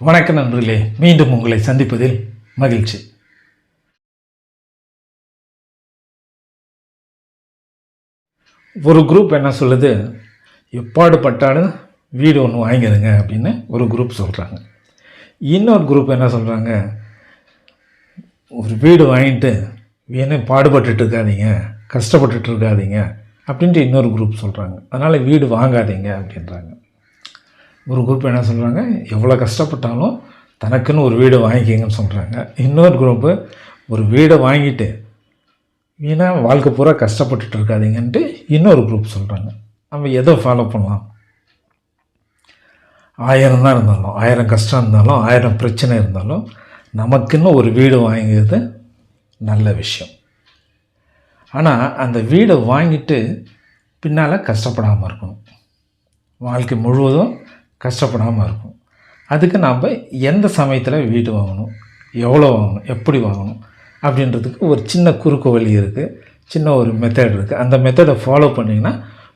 வணக்கம் நண்பர்களே மீண்டும் உங்களை சந்திப்பதில் மகிழ்ச்சி. ஒரு குரூப் என்ன சொல்லுது? எப்பாடு பட்டாலும் வீடு ஒன்று வாங்கிடுங்க அப்படின்னு ஒரு குரூப் சொல்கிறாங்க இன்னொரு குரூப் என்ன சொல்கிறாங்க ஒரு வீடு வாங்கிட்டு வீணே பாடுபட்டுட்டு இருக்காதீங்க கஷ்டப்பட்டுட்டு இருக்காதீங்க அப்படின்ட்டு இன்னொரு குரூப் சொல்கிறாங்க அதனால் வீடு வாங்காதீங்க அப்படின்றாங்க. ஒரு குரூப் என்ன சொல்கிறாங்க எவ்வளோ கஷ்டப்பட்டாலும் தனக்குன்னு ஒரு வீடு வாங்கிக்கிங்கன்னு சொல்கிறாங்க இன்னொரு குரூப்பு ஒரு வீடை வாங்கிட்டு வீணாக வாழ்க்கை பூரா கஷ்டப்பட்டுட்டு இருக்காதீங்கன்ட்டு இன்னொரு குரூப் சொல்கிறாங்க நம்ம எதை ஃபாலோ பண்ணலாம்? ஆயிரம் தான் இருந்தாலும் ஆயிரம் கஷ்டம் இருந்தாலும் ஆயிரம் பிரச்சனை இருந்தாலும் நமக்குன்னு ஒரு வீடு வாங்கிறது நல்ல விஷயம். ஆனால் அந்த வீடை வாங்கிட்டு பின்னால் கஷ்டப்படாமல் இருக்கணும். வாழ்க்கை முழுவதும் கஷ்டப்படாமல் இருக்கும். அதுக்கு நாம் எந்த சமயத்தில் வீடு வாங்கணும்? எவ்வளோ வாங்கணும்? எப்படி வாங்கணும்? அப்படின்றதுக்கு ஒரு சின்ன குறுக்கு வழி இருக்குது சின்ன ஒரு மெத்தட் இருக்குது அந்த மெத்தடை ஃபாலோ பண்ணிங்கன்னா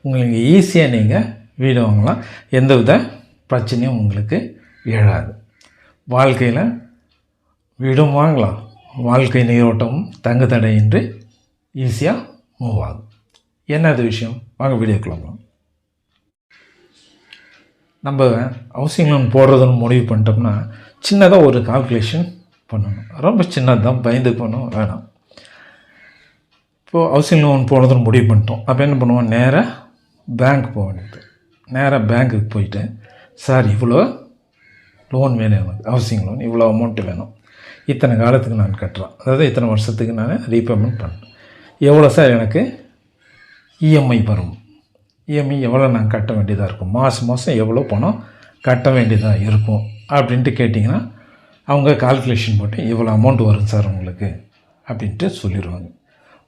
உங்களுக்கு ஈஸியாக நீங்கள் வீடு வாங்கலாம். எந்த வித பிரச்சனையும் உங்களுக்கு எழாது. வாழ்க்கையில் வீடும் வாங்கலாம். வாழ்க்கை நீரோட்டமும் தங்கு தடையின்றி ஈஸியாக மூவ் ஆகும். என்ன அது விஷயம்? வாங்க வீடியோக்குள்ள போகலாம் நம்ம ஹவுசிங் லோன் போடுறதுன்னு முடிவு பண்ணிட்டோம்னா சின்னதாக ஒரு கால்குலேஷன் பண்ணணும். ரொம்ப சின்னதாக பயந்து போகணும் வேணாம். இப்போது ஹவுசிங் லோன் போடுறதுன்னு முடிவு பண்ணிட்டோம். அப்போ என்ன பண்ணுவோம்? நேராக பேங்க் போக வேண்டியது. நேராக பேங்க்குக்கு போயிட்டு சார் இவ்வளோ லோன் வேணும் எனக்கு. ஹவுசிங் லோன் இவ்வளோ அமௌண்ட்டு வேணும். இத்தனை காலத்துக்கு நான் கட்டுறேன். அதாவது இத்தனை வருஷத்துக்கு நான் ரீபேமெண்ட் பண்ணேன் எவ்வளோ சார் எனக்கு இஎம்ஐ வரும். இஎம்ஐ எவ்வளோ நாங்கள் கட்ட வேண்டியதாக இருக்கும்? மாதம் மாதம் எவ்வளோ பணம் கட்ட வேண்டியதாக இருக்கும்? அப்படின்ட்டு கேட்டிங்கன்னா அவங்க கால்குலேஷன் போட்டு இவ்வளோ அமௌண்ட் வரும் சார் உங்களுக்கு அப்படின்ட்டு சொல்லிடுவாங்க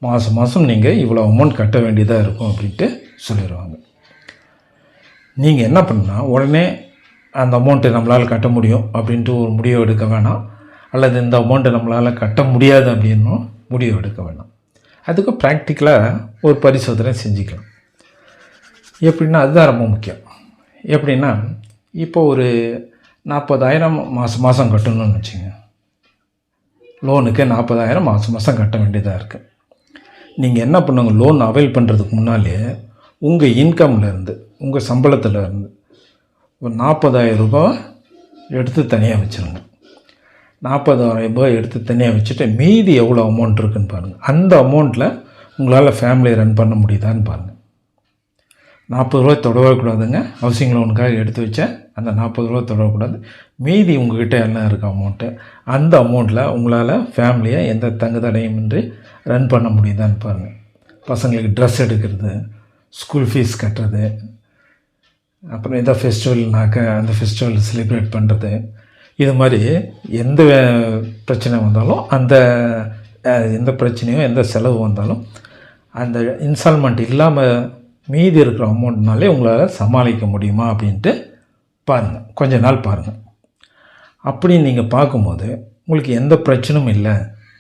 மாதம் மாதம் நீங்கள் இவ்வளோ அமௌண்ட் கட்ட வேண்டியதாக இருக்கும் அப்படின்ட்டு சொல்லிடுவாங்க நீங்கள் என்ன பண்ணால் உடனே அந்த அமௌண்ட்டு நம்மளால் கட்ட முடியும் அப்படின்ட்டு ஒரு முடிவு எடுக்க வேணாம். அல்லது இந்த அமௌண்ட்டை நம்மளால் கட்ட முடியாது அப்படின்னும் முடிவு எடுக்க வேணாம். அதுக்கு ப்ராக்டிக்கலாக ஒரு பரிசோதனை செஞ்சுக்கலாம். எப்படின்னா அதுதான் ரொம்ப முக்கியம். எப்படின்னா இப்போ ஒரு நாற்பதாயிரம் மாதம் மாதம் கட்டணும்னு வச்சுங்க. லோனுக்கு நாற்பதாயிரம் மாதம் மாதம் கட்ட வேண்டியதாக இருக்குது நீங்கள் என்ன பண்ணுங்க லோன் அவைல் பண்ணுறதுக்கு முன்னாலே உங்கள் இன்கம்லேருந்து உங்கள் சம்பளத்தில் இருந்து ஒரு நாற்பதாயிரம் ரூபாய் எடுத்து தனியாக வச்சுருங்க. நாற்பதாயிரம் ரூபாய் எடுத்து தனியாக வச்சுட்டு மீதி எவ்வளோ அமௌண்ட் இருக்குன்னு பாருங்கள் அந்த அமௌண்ட்டில் உங்களால் ஃபேமிலியை ரன் பண்ண முடியுதான்னு பாருங்கள் நாற்பது ரூபா தொடவே ஹவுசிங் லோனுக்காக எடுத்து வச்சேன். அந்த நாற்பது ரூபா தொடரக்கூடாது மீதி உங்ககிட்ட என்ன இருக்குது அமௌண்ட்டு அந்த அமௌண்ட்டில் உங்களால் ஃபேமிலியை எந்த தங்கு தடையுமின்றி ரன் பண்ண முடியுதான்னு பாருங்கள் பசங்களுக்கு ட்ரெஸ் எடுக்கிறது ஸ்கூல் ஃபீஸ் கட்டுறது அப்புறம் எந்த ஃபெஸ்டிவல்னாக்க அந்த ஃபெஸ்டிவல் செலிப்ரேட் பண்ணுறது இது மாதிரி எந்த பிரச்சனை வந்தாலும் அந்த எந்த பிரச்சனையும் எந்த செலவு வந்தாலும் அந்த இன்ஸ்டால்மெண்ட் இல்லாமல் மீதி இருக்கிற அமௌண்ட்னாலே உங்களால் சமாளிக்க முடியுமா அப்படின்ட்டு பாருங்கள் கொஞ்ச நாள் பாருங்கள் அப்படி நீங்கள் பார்க்கும்போது உங்களுக்கு எந்த பிரச்சனையும் இல்லை.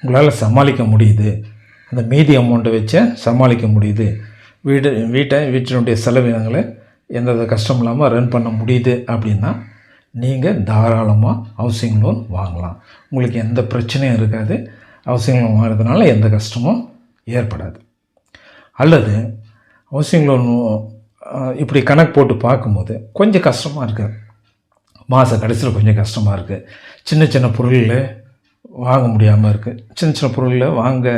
உங்களால் சமாளிக்க முடியுது. அந்த மீதி அமௌண்ட்டை வச்சு சமாளிக்க முடியுது. வீடு வீட்டை வீட்டினுடைய செலவினங்களை எந்த கஷ்டம் இல்லாமல் ரன் பண்ண முடியுது அப்படின்னா நீங்கள் தாராளமாக ஹவுசிங் லோன் வாங்கலாம். உங்களுக்கு எந்த பிரச்சனையும் இருக்காது. ஹவுசிங் லோன் வாங்குறதுனால எந்த கஷ்டமும் ஏற்படாது. அல்லது ஹவுசிங் லோன் இப்படி கணக்கு போட்டு பார்க்கும்போது கொஞ்சம் கஷ்டமாக இருக்குது மாத கடைசியில் கொஞ்சம் கஷ்டமாக இருக்குது சின்ன சின்ன பொருளில் வாங்க முடியாமல் இருக்குது சின்ன சின்ன பொருளில் வாங்க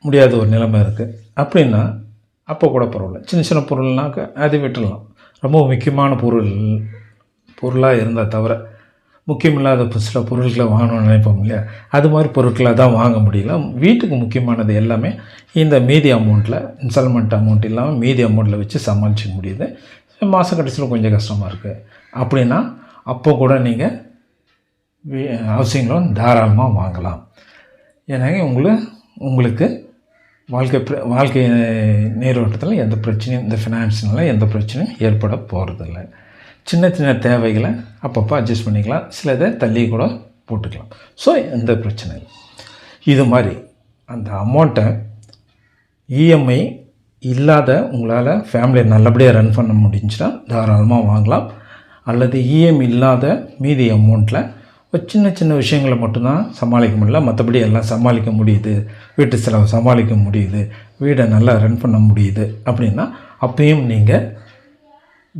முடியாத ஒரு நிலைமை இருக்குது அப்படின்னா அப்போ கூட பரவாயில்ல. சின்ன சின்ன பொருள்னாக்க அதை விட்டுடலாம். ரொம்ப முக்கியமான பொருள் பொருளாக இருந்தால் தவிர முக்கியமில்லாத சில பொருட்களை வாங்கணும்னு நினைப்போம் இல்லையா? அது மாதிரி பொருட்களை தான் வாங்க முடியல. வீட்டுக்கு முக்கியமானது எல்லாமே இந்த மீதி அமௌண்ட்டில் இன்ஸ்டால்மெண்ட் அமௌண்ட் இல்லாமல் மீதி அமௌண்ட்டில் வச்சு சமாளிச்சிக்க முடியுது. மாத கடைசியில் கொஞ்சம் கஷ்டமாக இருக்குது அப்படின்னா அப்போ கூட நீங்கள் ஹவுசிங் லோன் தாராளமாக வாங்கலாம். ஏன்னா உங்களை உங்களுக்கு வாழ்க்கை பிர- வாழ்க்கை நீரோட்டத்தில் எந்த பிரச்சனையும் இந்த ஃபினான்ஸ்னால எந்த பிரச்சனையும் ஏற்பட போகிறதில்ல சின்ன சின்ன தேவைகளை அப்பப்போ அட்ஜஸ்ட் பண்ணிக்கலாம். சிலதை தள்ளி கூட போட்டுக்கலாம். ஸோ எந்த பிரச்சனை இல்லை இது மாதிரி அந்த அமௌண்ட்டை இஎம்ஐ இல்லாத உங்களால் ஃபேமிலியை நல்லபடியாக ரன் பண்ண முடிஞ்சுன்னா தாராளமாக வாங்கலாம். அல்லது இஎம் இல்லாத மீதி அமௌண்ட்டில் ஒரு சின்ன சின்ன விஷயங்களை மட்டும்தான் சமாளிக்க முடியல. மற்றபடி எல்லாம் சமாளிக்க முடியுது. வீட்டு செலவு சமாளிக்க முடியுது. வீடை நல்லா ரன் பண்ண முடியுது அப்படின்னா அப்பயும் நீங்கள்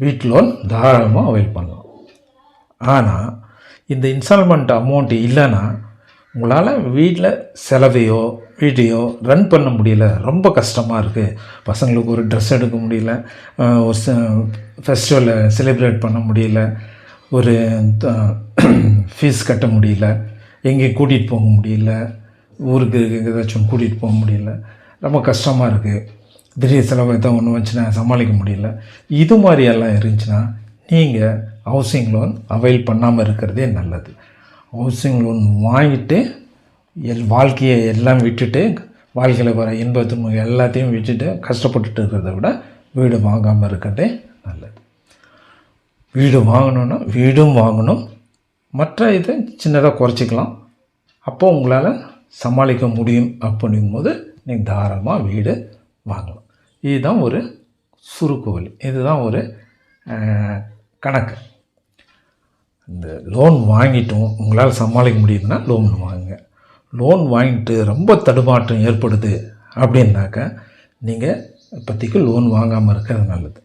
வீட்டு லோன் தாராளமாக அவைல் பண்ணலாம். ஆனால் இந்த இன்ஸ்டால்மெண்ட் அமௌண்ட் இல்லைன்னா உங்களால் வீட்டில் செலவையோ வீட்டையோ ரன் பண்ண முடியல. ரொம்ப கஷ்டமாக இருக்குது பசங்களுக்கு ஒரு ட்ரெஸ் எடுக்க முடியல. ஒரு ஃபெஸ்டிவலை செலிப்ரேட் பண்ண முடியல. ஒரு ஃபீஸ் கட்ட முடியல. எங்கேயும் கூட்டிகிட்டு போக முடியல. ஊருக்கு ஏதாச்சும் கூட்டிகிட்டு போக முடியல. ரொம்ப கஷ்டமாக இருக்குது திடீர் செலவு எதாவது ஒன்று வந்துச்சுன்னா சமாளிக்க முடியல. இது மாதிரியெல்லாம் இருந்துச்சுன்னா நீங்கள் ஹவுசிங் லோன் அவைல் பண்ணாமல் இருக்கிறதே நல்லது. ஹவுசிங் லோன் வாங்கிட்டு எல் வாழ்க்கையை எல்லாம் விட்டுட்டு வாழ்க்கையில் வர இன்ப துன்பம் எல்லாத்தையும் விட்டுட்டு கஷ்டப்பட்டுட்டு இருக்கிறத விட வீடு வாங்காமல் இருக்கிறதே நல்லது. வீடு வாங்கணுன்னா வீடும் வாங்கணும். மற்ற இதை சின்னதாக குறைச்சிக்கலாம். அப்போது உங்களால் சமாளிக்க முடியும் அப்படிங்கும்போது நீங்கள் தாராளமாக வீடு வாங்கலாம். இதுதான் ஒரு சுருக்கு வழி இதுதான் ஒரு கணக்கு. இந்த லோன் வாங்கிட்டும் உங்களால் சமாளிக்க முடியுதுன்னா லோன் வாங்குங்க. லோன் வாங்கிட்டு ரொம்ப தடுமாற்றம் ஏற்படுது அப்படின்னாக்கா நீங்கள் இப்போதைக்கு லோன் வாங்காமல் இருக்கிறது நல்லது.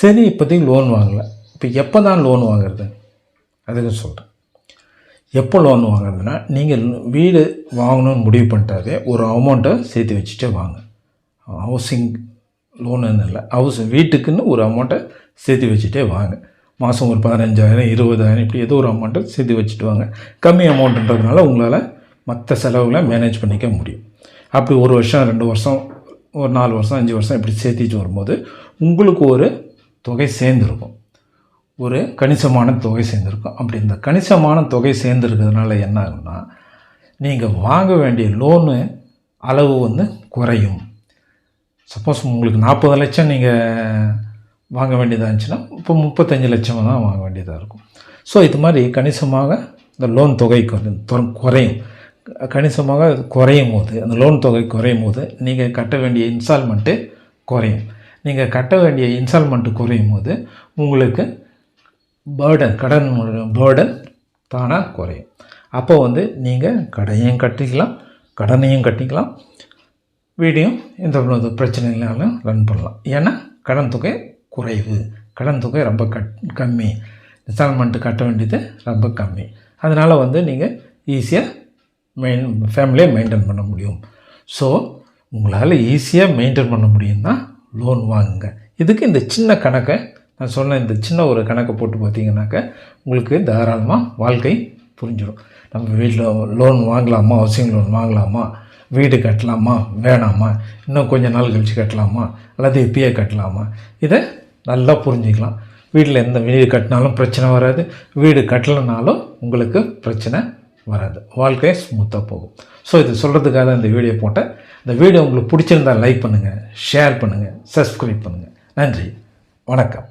சரி இப்போதைக்கு லோன் வாங்கலை. இப்போ எப்போ தான் லோன் வாங்குறது? அதுக்கு சொல்கிறேன் எப்போ லோன் வாங்குறதுன்னா நீங்கள் வீடு வாங்கணும்னு முடிவு பண்ணிட்டாவே ஒரு அமௌண்ட்டை சேர்த்து வச்சுட்டே வாங்க. ஹவுசிங் லோனுன்னு இல்லை ஹவுஸ் வீட்டுக்குன்னு ஒரு அமௌண்ட்டை சேர்த்து வச்சுட்டே வாங்க. மாதம் ஒரு பதினஞ்சாயிரம் இருபதாயிரம் இப்படி ஏதோ ஒரு அமௌண்ட்டை சேர்த்து வச்சுட்டு வாங்க. கம்மி அமௌண்ட்டுன்றதுனால உங்களால் மற்ற செலவுகளை மேனேஜ் பண்ணிக்க முடியும். அப்படி ஒரு வருஷம் ரெண்டு வருஷம் ஒரு நாலு வருஷம் அஞ்சு வருஷம் இப்படி சேர்த்திட்டு வரும்போது உங்களுக்கு ஒரு தொகை சேர்ந்துருக்கும். ஒரு கணிசமான தொகை சேர்ந்துருக்கும். அப்படி இந்த கணிசமான தொகை சேர்ந்துருக்கிறதுனால என்ன ஆகும்னா நீங்கள் வாங்க வேண்டிய லோனு அளவு வந்து குறையும். சப்போஸ் உங்களுக்கு நாற்பது லட்சம் நீங்கள் வாங்க வேண்டியதாக இருந்துச்சுன்னா இப்போ முப்பத்தஞ்சு லட்சம் தான் வாங்க வேண்டியதாக இருக்கும். ஸோ இது மாதிரி கணிசமாக இந்த லோன் தொகை குறையும். கணிசமாக குறையும் போது அந்த லோன் தொகை குறையும் போது நீங்கள் கட்ட வேண்டிய இன்ஸ்டால்மெண்ட்டு குறையும். நீங்கள் கட்ட வேண்டிய இன்ஸ்டால்மெண்ட்டு குறையும் போது உங்களுக்கு பேர்டன் கடன் பேர்டன் தானாக குறையும். அப்போ வந்து நீங்கள் கடையும் கட்டிக்கலாம் கடனையும் கட்டிக்கலாம் வீடியும் எந்த ஒரு பிரச்சனை ரன் பண்ணலாம். ஏன்னா கடன் தொகை குறைவு. கடன் தொகை ரொம்ப கட் கம்மி. இன்ஸ்டால்மெண்ட்டு கட்ட வேண்டியது ரொம்ப கம்மி. அதனால் வந்து நீங்கள் ஈஸியாக மெயின் ஃபேமிலியை மெயின்டைன் பண்ண முடியும். ஸோ உங்களால் ஈஸியாக மெயின்டைன் பண்ண முடியும்னா லோன் வாங்குங்க. இதுக்கு இந்த சின்ன கணக்கை நான் சொன்ன இந்த சின்ன ஒரு கணக்கை போட்டு பார்த்தீங்கன்னாக்க உங்களுக்கு தாராளமாக வாழ்க்கை புரிஞ்சிடும். நம்ம வீட்டில் லோன் வாங்கலாமா ஹவுசிங் லோன் வாங்கலாமா? வீடு கட்டலாமா? வேணாமா? இன்னும் கொஞ்சம் நாள் கழித்து கட்டலாமா? அல்லது இப்பயே கட்டலாமா? இதை நல்லா புரிஞ்சுக்கலாம். வீட்டில் எந்த வீடு கட்டினாலும் பிரச்சனை வராது. வீடு கட்டலைனாலும் உங்களுக்கு பிரச்சனை வராது. வாழ்க்கையை ஸ்மூத்தாக போகும். ஸோ இது சொல்கிறதுக்காக தான் இந்த வீடியோ போட்டேன். இந்த வீடியோ உங்களுக்கு பிடிச்சிருந்தா லைக் பண்ணுங்கள் ஷேர் பண்ணுங்கள் சப்ஸ்கிரைப் பண்ணுங்கள் நன்றி. வணக்கம்.